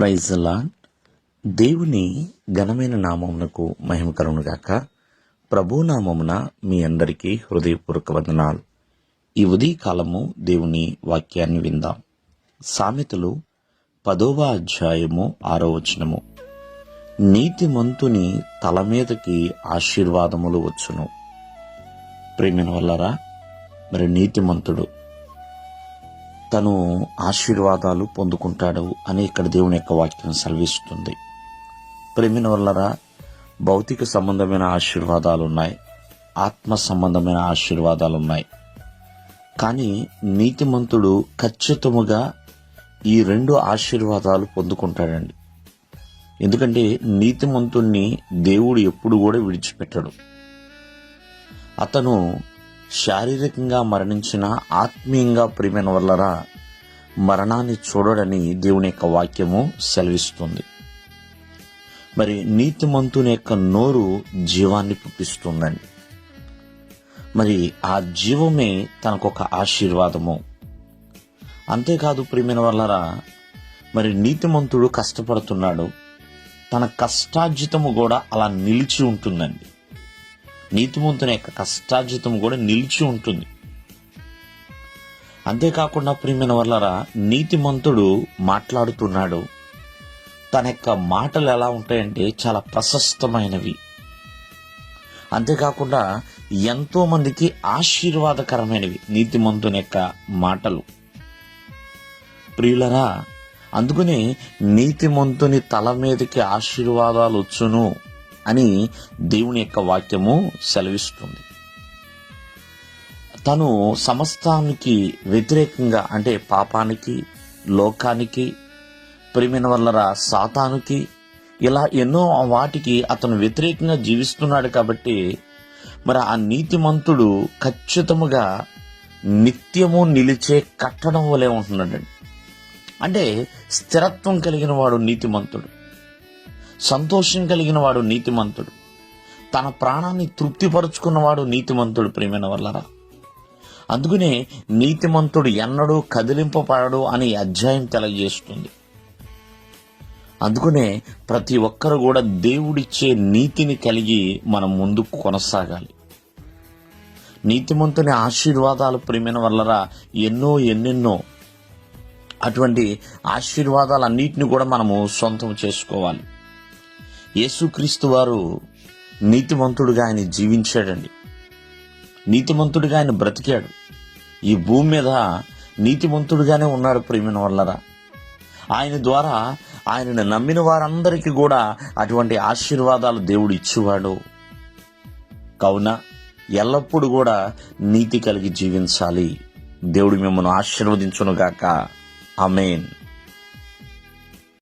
ప్రైజ్లా దేవుని ఘనమైన నామమునకు మహిమ కలుగునుగాక ప్రభు నామమున మీ అందరికీ హృదయపూర్వక వందనాలు. ఈ ఉదయ కాలము దేవుని వాక్యాన్ని విందాం. సామెతలు పదవ అధ్యాయము ఆరో వచనము. నీతిమంతుని తల మీదకి ఆశీర్వాదములు వచ్చును. ప్రేమిన వల్లరా మరి నీతిమంతుడు తను ఆశీర్వాదాలు పొందుకుంటాడు అని ఇక్కడ దేవుని యొక్క వాక్యం సెలవిస్తుంది. ప్రేమిన వల్లరా భౌతిక సంబంధమైన ఆశీర్వాదాలు ఉన్నాయి ఆత్మ సంబంధమైన ఆశీర్వాదాలు ఉన్నాయి కానీ నీతిమంతుడు ఖచ్చితముగా ఈ రెండు ఆశీర్వాదాలు పొందుకుంటాడండి. ఎందుకంటే నీతిమంతుణ్ణి దేవుడు ఎప్పుడు కూడా విడిచిపెట్టడు. అతను శారీరకంగా మరణించిన ఆత్మీయంగా ప్రియమైన వల్లరా మరణాన్ని చూడడని దేవుని యొక్క వాక్యము సెలవిస్తుంది. మరి నీతిమంతుని యొక్క నోరు జీవాన్ని పుట్టిస్తుందండి. మరి ఆ జీవమే తనకొక ఆశీర్వాదము. అంతేకాదు ప్రియమైన వల్లరా మరి నీతిమంతుడు కష్టపడుతున్నాడు. తన కష్టార్జితము కూడా అలా నిలిచి ఉంటుందండి. నీతిమంతుని యొక్క కష్టార్జితం కూడా నిలిచి ఉంటుంది. అంతేకాకుండా ప్రియమైన వల్లరా నీతిమంతుడు మాట్లాడుతున్నాడు. తన యొక్క మాటలు ఎలా ఉంటాయంటే చాలా ప్రశస్తమైనవి. అంతేకాకుండా ఎంతో మందికి ఆశీర్వాదకరమైనవి నీతిమంతుని యొక్క మాటలు. ప్రియులరా అందుకని నీతిమంతుని తల మీదకి ఆశీర్వాదాలు వచ్చును. అని దేవుని యొక్క వాక్యము సెలవిస్తుంది. తను సమస్తానికి వ్యతిరేకంగా అంటే పాపానికి లోకానికి ప్రేమిన వల్లరా సాతానికి ఇలా ఎన్నో వాటికి అతను వ్యతిరేకంగా జీవిస్తున్నాడు కాబట్టి మరి ఆ నీతిమంతుడు ఖచ్చితముగా నిత్యము నిలిచే కట్టడం వలె ఉంటున్నాడండి. అంటే స్థిరత్వం కలిగిన వాడు నీతిమంతుడు. సంతోషం కలిగిన వాడు నీతిమంతుడు. తన ప్రాణాన్ని తృప్తిపరుచుకున్నవాడు నీతిమంతుడు ప్రేమైన వల్లరా. అందుకనే నీతిమంతుడు ఎన్నడూ కదిలింపబడడు అని అధ్యాయం తెలియజేస్తుంది. అందుకనే ప్రతి ఒక్కరు కూడా దేవుడిచ్చే నీతిని కలిగి మనం ముందుకు కొనసాగాలి. నీతిమంతుని ఆశీర్వాదాలు ప్రేమైన వల్లరా ఎన్నో ఎన్నెన్నో అటువంటి ఆశీర్వాదాలన్నిటిని కూడా మనము సొంతం చేసుకోవాలి. యేసుక్రీస్తు వారు నీతిమంతుడుగా ఆయన జీవించాడండి. నీతిమంతుడిగా ఆయన బ్రతికాడు. ఈ భూమి మీద నీతిమంతుడిగానే ఉన్నాడు ప్రేమిన వల్లరా. ఆయన ద్వారా ఆయనను నమ్మిన వారందరికీ కూడా అటువంటి ఆశీర్వాదాలు దేవుడు ఇచ్చేవాడు. కావున ఎల్లప్పుడూ కూడా నీతి కలిగి జీవించాలి. దేవుడు మిమ్మల్ని ఆశీర్వదించునుగాక. అమేన్